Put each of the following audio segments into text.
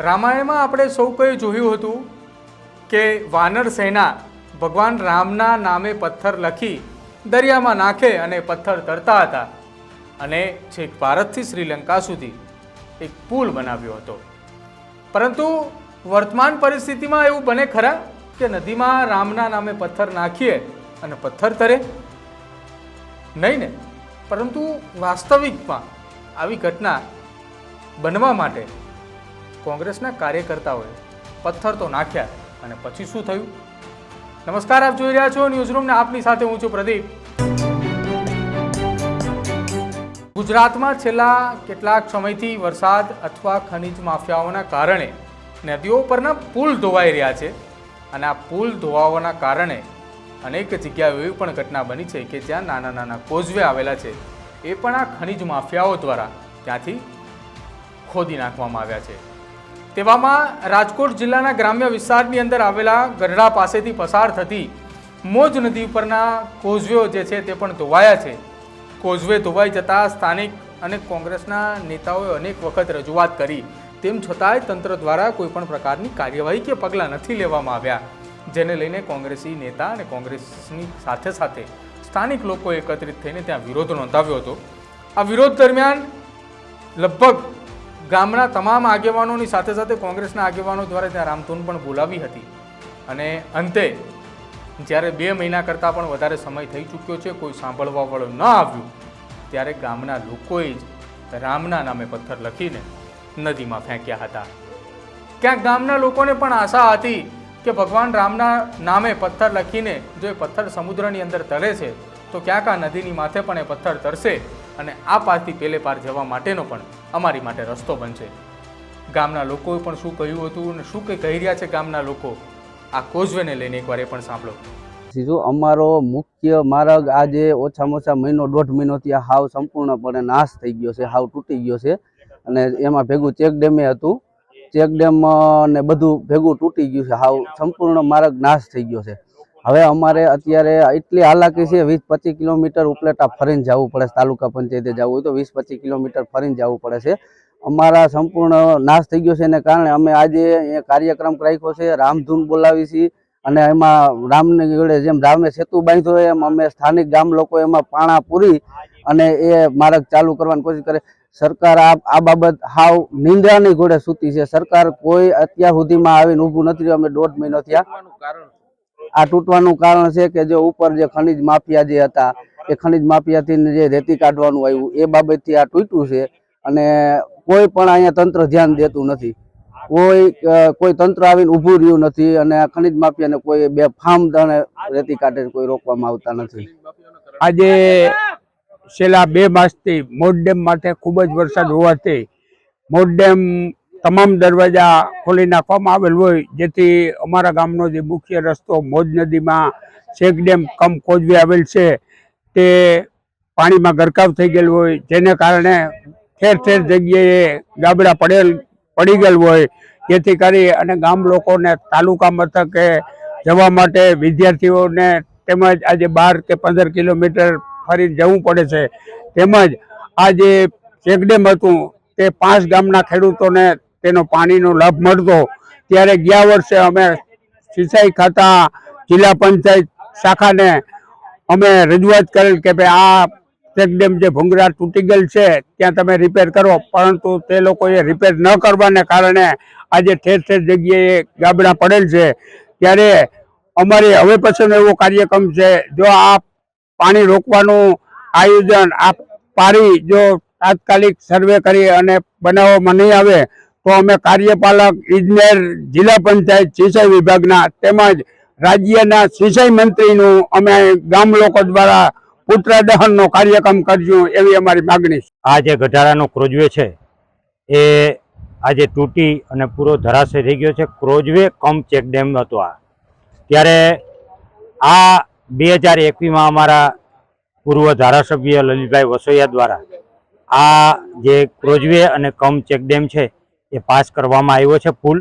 રામાયણમાં આપણે સૌ કોઈ જોયું હતું કે વાનર સેના ભગવાન રામના નામે પથ્થર લખી દરિયામાં નાખે અને પથ્થર તરતા હતા. અને છેક ભારતથી શ્રીલંકા સુધી એક પુલ બનાવ્યો હતો. પરંતુ વર્તમાન પરિસ્થિતિમાં એવું બને ખરા કે નદીમાં રામના નામે પથ્થર નાખીએ અને પથ્થર તરે? નહીં ને. પરંતુ વાસ્તવિકમાં આવી ઘટના બનવા માટે કોંગ્રેસના કાર્યકર્તાઓએ પથ્થર તો નાખ્યા અને પછી શું થયું? નમસ્કાર, આપ જોઈ રહ્યા છો ન્યૂઝરૂમ ને આપની સાથે હું છું પ્રદીપ. ગુજરાતમાં છેલ્લા કેટલાક સમયથી વરસાદ અથવા ખનિજ માફિયાઓના કારણે નદીઓ પરના પુલ ધોવાઈ રહ્યા છે અને આ પુલ ધોવાવાના કારણે અનેક જગ્યાએ એવી પણ ઘટના બની છે કે જ્યાં નાના નાના કોઝવે આવેલા છે. એ પણ આ ખનિજ માફિયાઓ દ્વારા ત્યાંથી ખોદી નાખવામાં આવ્યા છે. તેવામાં રાજકોટ જિલ્લાના ગ્રામ્ય વિસ્તારની અંદર આવેલા ગઢડા પાસેથી પસાર થતી મોજ નદી ઉપરના કોઝવેઓ જે છે તે પણ ધોવાયા છે. કોઝવે ધોવાઈ જતાં સ્થાનિક અને કોંગ્રેસના નેતાઓએ અનેક વખત રજૂઆત કરી. તેમ છતાંય તંત્ર દ્વારા કોઈપણ પ્રકારની કાર્યવાહી કે પગલાં નથી લેવામાં આવ્યા. જેને લઈને કોંગ્રેસી નેતા અને કોંગ્રેસની સાથે સાથે સ્થાનિક લોકો એકત્રિત થઈને ત્યાં વિરોધ નોંધાવ્યો હતો. આ વિરોધ દરમિયાન લગભગ ગામના તમામ આગેવાનોની સાથે સાથે કોંગ્રેસના આગેવાનો દ્વારા ત્યાં રામધૂન પણ બોલાવી હતી. અને અંતે, જ્યારે બે મહિના કરતાં પણ વધારે સમય થઈ ચૂક્યો છે, કોઈ સાંભળવાવાળું ન આવ્યું, ત્યારે ગામના લોકોએ જ રામના નામે પથ્થર લખીને નદીમાં ફેંક્યા હતા. ક્યાંક ગામના લોકોને પણ આશા હતી કે ભગવાન રામના નામે પથ્થર લખીને જો એ પથ્થર સમુદ્રની અંદર તરે છે, તો ક્યાંક આ નદીની માથે પણ એ પથ્થર તરશે. અને આ પારથી પેલે પાર જવા માટેનો પણ અમારી માટે રસ્તો બનશે. ગામના લોકોએ પણ શું કહ્યું હતું અને શું કંઈ કહી રહ્યા છે ગામના લોકો? આ કોઝવેને લઈને એકવાર એ પણ સાંભળો. જો અમારો મુખ્ય માર્ગ આજે ઓછામાં ઓછા મહિનો, દોઢ મહિનોથી આ હાવ સંપૂર્ણપણે નાશ થઈ ગયો છે, હાવ તૂટી ગયો છે. અને એમાં ભેગું ચેક ડેમે હતું. ચેક ડેમ ને બધું ભેગું તૂટી ગયું છે, હાવ સંપૂર્ણ માર્ગ નાશ થઈ ગયો છે. હવે અમારે અત્યારે એટલી હાલાકી છે, વીસ પચીસ કિલોમીટર ઉપલેટા ફરીને જવું પડે છે, તાલુકા પંચાયતે જવું હોય તો વીસ પચીસ કિલોમીટર ફરીને જવું પડે છે. અમારા સંપૂર્ણ નાશ થઈ ગયો છે, એને કારણે અમે આજે કાર્યક્રમ રાખ્યો છે, રામધૂન બોલાવી છીએ અને એમાં રામને જોડે જેમ રામે સેતુ બાંધ્યો એમ અમે સ્થાનિક ગામ લોકો એમાં પાણા પૂરી અને એ માર્ગ ચાલુ કરવાની કોશિશ કરે. સરકાર આ બાબત હાવ નિંદ્રાની ઘોડે સૂતી છે. સરકાર કોઈ અત્યાર સુધીમાં આવીને ઊભું નથી અમે દોઢ મહિનો થયા. આ તૂટવાનું કારણ છે કે જે ઉપર જે ખનિજ માફિયા જે હતા, એ ખનિજ માફિયાથી જે રેતી કાઢવાનું આવ્યું, એ બાબતથી આ તૂટ્યું છે અને કોઈ પણ અહીંયા તંત્ર ધ્યાન દેતું નથી. કોઈ કોઈ તંત્ર આવીને ઊભું રહ્યું નથી અને આ ખનિજ માફિયાને કોઈ બે ફાર્મ દણે રેતી કાઢે કોઈ રોકવામાં આવતા નથી. આજે છેલ્લા બે માસથી મોટ ડેમ માટે ખૂબ જ વરસાદ હોવાથી મોટ ડેમ તમામ દરવાજા ખોલી નાખવામાં આવેલ હોય, જેથી અમારા ગામનો જે મુખ્ય રસ્તો મોજ નદીમાં શેક ડેમ કમ કોજવી આવેલ છે, તે પાણીમાં ગરકાવ થઈ ગયેલું હોય, જેને કારણે ઠેર ઠેર જગ્યાએ ગાબડા પડેલ, પડી ગયેલ હોય. જેથી કરી અને ગામ લોકોને તાલુકા મથકે જવા માટે વિદ્યાર્થીઓને તેમજ આજે બાર કે પંદર કિલોમીટર ફરી જવું પડે છે. તેમજ આ જે ચેકડેમ હતું, તે પાંચ ગામના ખેડૂતોને તેનો પાણીનો લાભ મળતો, ત્યારે ગયા વર્ષે અમે સિંચાઈ ખાતા જિલ્લા પંચાયત શાખાને અમે રજૂઆત કરેલ કે ભાઈ આ ચેકડેમ જે ભૂંગરા તૂટી ગયેલ છે, ત્યાં તમે રિપેર કરો. પરંતુ તે લોકોએ રિપેર ન કરવાને કારણે આજે ઠેર ઠેર જગ્યાએ ગાબડા પડેલ છે. ત્યારે અમારે હવે પછીનો એવો કાર્યક્રમ છે, જો આ પાણી રોકવાનું આયોજન આ પારી જો તાત્કાલિક સર્વે કરી અને બનાવવામાં નહીં આવે તો અમે કાર્યપાલક, ઇજનેર, જિલ્લા પંચાયત, સિંચાઈ વિભાગના તેમજ રાજ્યના સિંચાઈ મંત્રીનું અમે ગામ લોકો દ્વારા પુત્ર દહનનો કાર્યક્રમ કરજો એવી અમારી માગણી છે. આ જે ગઢારાનો ક્રોજવે છે, એ આજે તૂટી અને પૂરો ધરાશય થઈ ગયો છે. ક્રોજવે કમ ચેકડેમ હતો આ. ત્યારે આ બે હજાર એકવીસમાં અમારા પૂર્વ ધારાસભ્ય લલિતભાઈ વસોયા દ્વારા આ જે ક્રોજવે અને કમ ચેકડેમ છે એ પાસ કરવામાં આવ્યો છે પુલ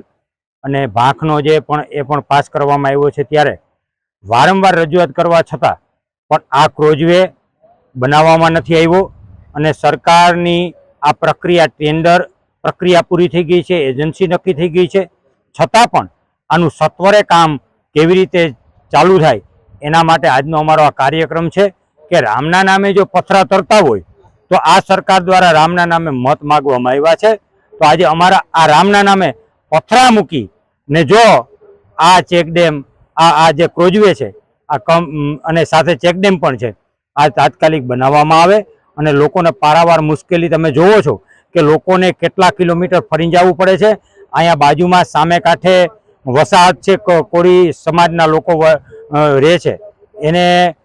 અને ભાંખનો જે પણ એ પણ પાસ કરવામાં આવ્યો છે ત્યારે વારંવાર રજૂઆત કરવા છતાં પણ આ ક્રોઝવે બનાવવામાં નથી આવ્યો અને સરકારની આ પ્રક્રિયા ટેન્ડર પ્રક્રિયા પૂરી થઈ ગઈ છે, એજન્સી નક્કી થઈ ગઈ છે. છતાં પણ આનું સત્વરે કામ કેવી રીતે ચાલુ થાય એના માટે આજનો અમારો આ કાર્યક્રમ છે કે રામના નામે જો પથરા તરતા હોય તો આ સરકાર દ્વારા રામના નામે મત માગવામાં આવ્યા છે. તો આજે અમારા આ રામના નામે પથરા મૂકી ને જો આ ચેકડેમ, આ આ જે ક્રોજવે છે, આ કમ અને સાથે ચેકડેમ પણ છે, આ તાત્કાલિક બનાવવામાં આવે અને લોકોને પારાવાર મુશ્કેલી તમે જોવો છો કે લોકોને કેટલા કિલોમીટર ફરી જવું પડે છે. અહીંયા બાજુમાં સામે કાંઠે વસાહત છે કોળી સમાજના લોકો રહે છે. એને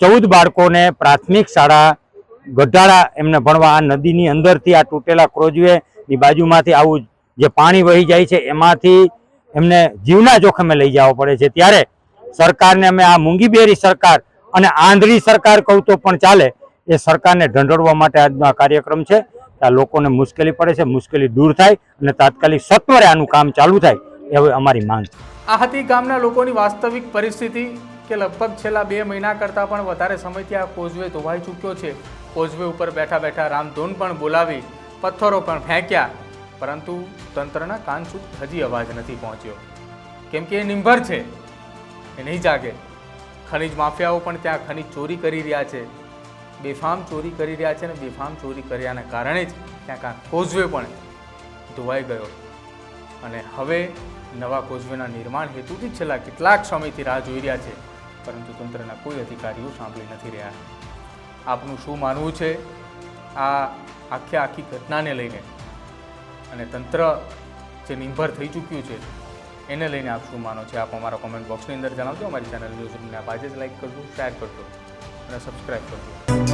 ચૌદ બાળકોને પ્રાથમિક શાળા ગઢાળા એમને ભણવા આ નદીની અંદરથી આ તૂટેલા ક્રોજવેની બાજુમાંથી આવું જે પાણી વહી જાય છે, એમાંથી એમને જીવના જોખમે લઈ જવો પડે છે. ત્યારે સરકારને અમે આ મૂંગીબેરી સરકાર અને આંધળી સરકાર કહું તો પણ ચાલે, એ સરકારને ઢંઢોળવા માટે આજનો આ કાર્યક્રમ છે. આ લોકોને મુશ્કેલી પડે છે, મુશ્કેલી દૂર થાય અને તાત્કાલિક સત્વરે આનું કામ ચાલુ થાય, એ અમારી માંગ છે. આ હતી ગામના લોકોની વાસ્તવિક પરિસ્થિતિ કે લગભગ છેલ્લા બે મહિના કરતાં પણ વધારે સમયથી આ કોઝવે ધોવાઈ ચૂક્યો છે. કોઝવે ઉપર બેઠા બેઠા રામધૂન પણ બોલાવી પથ્થરો પણ ફેંક્યા, પરંતુ તંત્રના કાન સુધી હજી અવાજ નથી પહોંચ્યો. કેમ કે એ નિંભર છે. એ નહીં જાગે. ખનિજ માફિયાઓ પણ ત્યાં ખનિજ ચોરી કરી રહ્યા છે. બેફામ ચોરી કરી રહ્યા છે અને બેફામ ચોરી કર્યાના કારણે જ ત્યાં કાં કોઝવે પણ ધોવાઈ ગયો. અને હવે નવા કોઝવેના નિર્માણ હેતુથી છેલ્લા કેટલાક સમયથી રાહ જોઈ રહ્યા છે, પરંતુ તંત્રના કોઈ અધિકારીઓ સાંભળી નથી રહ્યા. આપનું શું માનવું છે? આ આખે આખી ઘટનાને લઈને અને તંત્ર જે નિર્ભર થઈ ચૂક્યું છે, એને લઈને આપ શું માનો છે? આપ અમારા કોમેન્ટ બોક્સની અંદર જણાવજો. અમારી ચેનલ ન્યૂઝ રૂમને આજે જ લાઈક કરજો શેર કરજો અને સબસ્ક્રાઈબ કરજો.